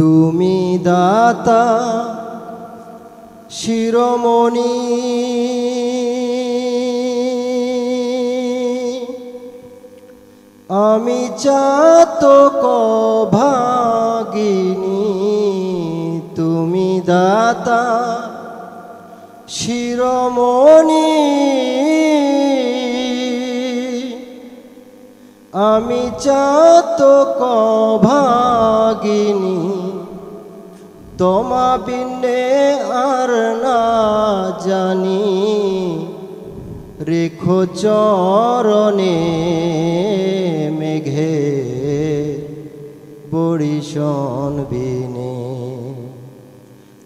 তুমি দাতা শিরোমণি। আমি চাতক ভাগিনী তুমি দাতা শিরোমণি। আমি চাতক ভাগিনী তোমা বিনে আর না জানি। রেখো চরণে মেঘে বরিশন বিনে।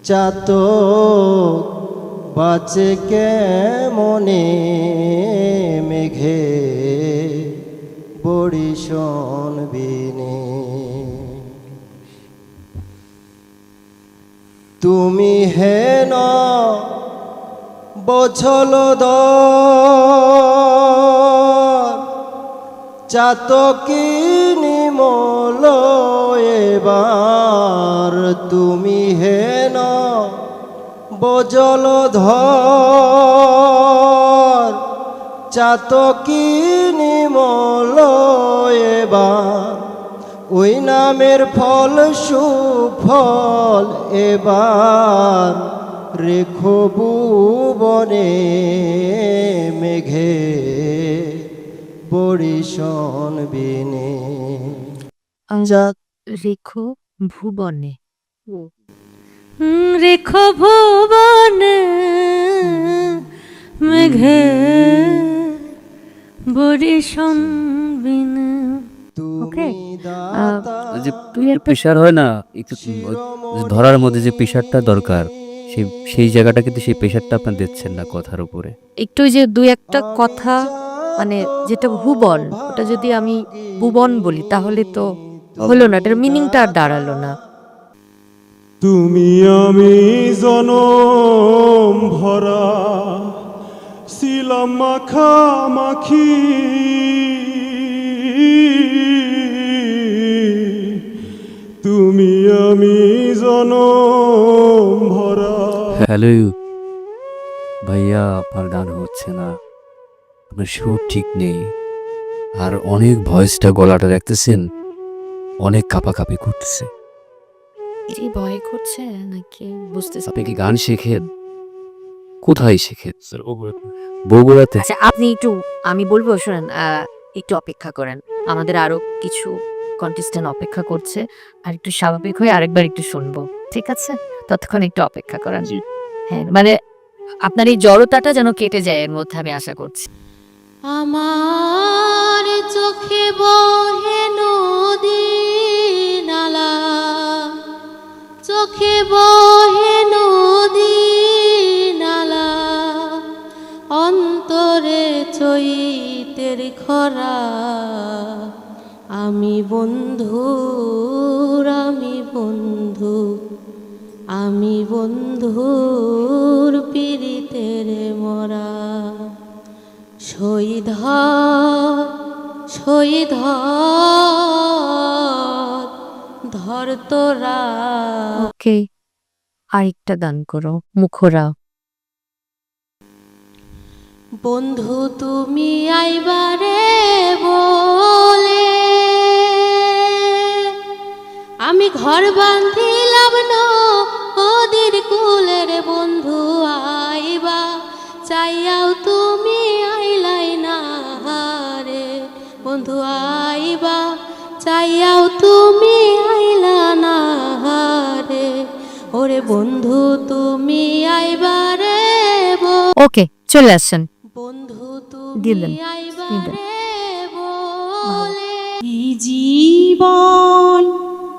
চাতক বাঁচে কেমনে মেঘে বরিশন বিনে। তুমি হেন বছল চাতকি নিমল এবার তুমি হেন বজল ধর। চাতকি নিমল এবার ওই নামের ফল সুফল এবার রেখো ভুবনে মেঘে বরিশন বিনে। রেখো ভুবনে। হুম, রেখো ভুবনে মেঘে বরিশন বিনে। যে প্রেশার হয় না একটু ধরার মধ্যে যে প্রেশারটা দরকার সেই সেই জায়গাটা কিন্তু সেই প্রেশারটা আপনার দিচ্ছেন না কথার উপরে। একটু ওই যে দুই একটা কথা মানে যেটা ভুবন ওটা যদি আমি ভুবন বলি তাহলে তো হলো না এটার মিনিংটা আর দাঁড়াল না। তুমি আমি জনম ভরা ছিলাম মাখামাখি। তুমি আমি জনম ভরা। হ্যালো ভাইয়া আপনার গান হচ্ছে না। আপনার সুর ঠিক নেই। আর অনেক ভয়েসটা গলাটা রাখতেছেন অনেক কাপাকাপি করতেছে। কি ভয় করছে নাকি বুঝতেছি আপনি কি গান শেখেন? কোথায় শেখেন? বগুড়াতে? আচ্ছা আপনি একটু আমি বলব শোনেন একটু অপেক্ষা করেন। আমাদের আরও কিছু কন্টেস্টেন্ট অপেক্ষা করছে। আর একটু স্বাভাবিক হয়ে আরেকবার একটু শুনব। ঠিক আছে? ততক্ষণ একটু অপেক্ষা করেন। জি। হ্যাঁ মানে আপনার এই জড়তাটা যেন কেটে যায় এর মধ্যে আমি আশা করছি। আমার চোখে বহে নদী নালা। চোখে বহে নদী নালা। অন্তরে চৈতের খরা। আমি বন্ধুর আমি বন্ধু। আমি বন্ধুর পীড়িতের মরা। শহীদ শহীদ ধর তোরা। ওকে আরেকটা দান করো মুখরা। বন্ধু তুমি আইবারে বলে। আমি ঘর বান্ধিলাম ওদের কুলের বন্ধু আইবা। চাইয়াও তুমি আইলাই না রে বন্ধু আইবা। চাইয়াও তুমি আইলা না রে ওরে বন্ধু তুমি আইবারে বলে ওকে চলে আসেন। বন্ধু তুমি আইবারে বলে এই জীবন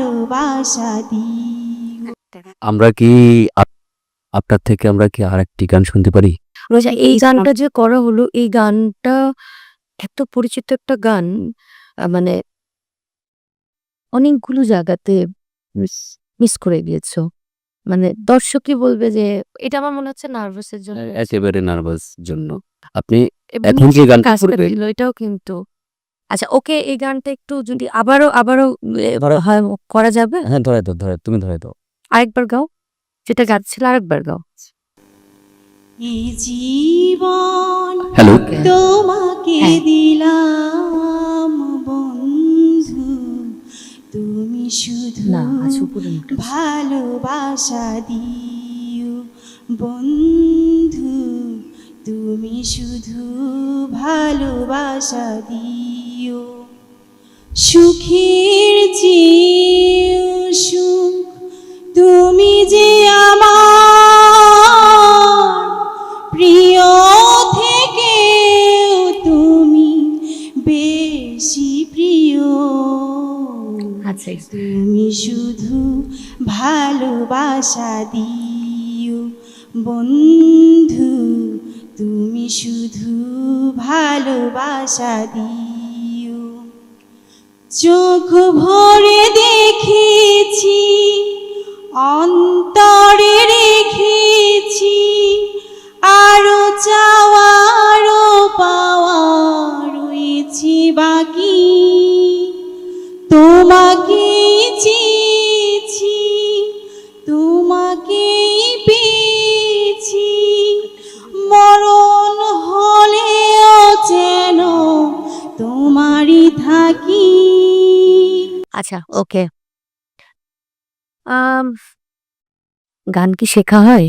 ভালোবাসা দিও আমরা কি আপনার থেকে আমরা কি আর একটি গান শুনতে পারি? রোজা এই গানটা যে করা হলো এই গানটা এত পরিচিত একটা গান মানে অনেকগুলো জায়গাতে মিস করে দিয়েছ। মানে দর্শকই বলবে যে এটা আমার মনে হচ্ছে নার্ভাসের জন্য। একেবারে নার্ভাস জন্য। আপনি এখন যে গান কাজ করবে এটাও কিন্তু। আচ্ছা ওকে এই গানটা একটু যদি আবারও আবারও হয় করা যাবে? হ্যাঁ ধরে তো ধরে তুমি ধরে তো আরেকবার গাও। যেটা গাচ্ছিল আরেকবার গাও। এই জীবন হ্যালো তোমাকে হ্যাঁ। দিলাম বন্ধু। তুমি শুধু। ভালোবাসা দিও বন্ধু। তুমি শুধু ভালোবাসা দিও। সুখের চেয়েও সুখ। তুমি যে আমার প্রিয় থেকেও তুমি বেশি প্রিয়। আচ্ছা। তুমি শুধু ভালোবাসা দিও বন্ধু। তুমি শুধু ভালোবাসা দিও। চোখ ভরে দেখেছি অন্তরে আচ্ছা ওকে। গান কি শেখা হয়?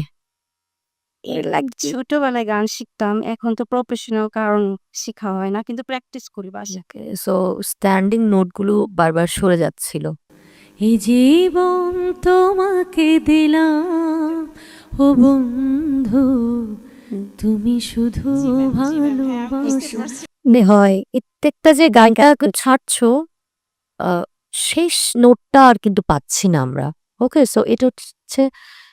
ছোটবেলায় গান শিখতাম এখন তো প্রফেশনাল কারণ শেখা হয় না কিন্তু প্র্যাকটিস করি বাসায়। সো স্ট্যান্ডিং নোটগুলো বারবার সরে যাচ্ছিল। এই জীবন তোমাকে দিলাম ও বন্ধু তুমি শুধু ভালোবাসো। নে হয় প্রত্যেকটা যে গানটা ছাড়ছো শেষ নোটটা আর কিন্তু পাচ্ছি না আমরা। ওকে, সো এটা হচ্ছে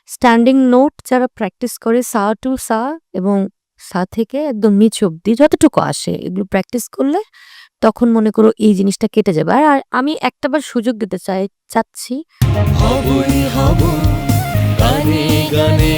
স্ট্যান্ডিং নোট যারা প্র্যাকটিস করে, সা টু সা এবং সা থেকে একদম নিচ অব্দি যতটুকু আসে, এগুলো প্র্যাকটিস করলে তখন মনে করো এই জিনিসটা কেটে যাবে। আর আমি একটাবার সুযোগ দিতে চাই, চাচ্ছি। গানে গানে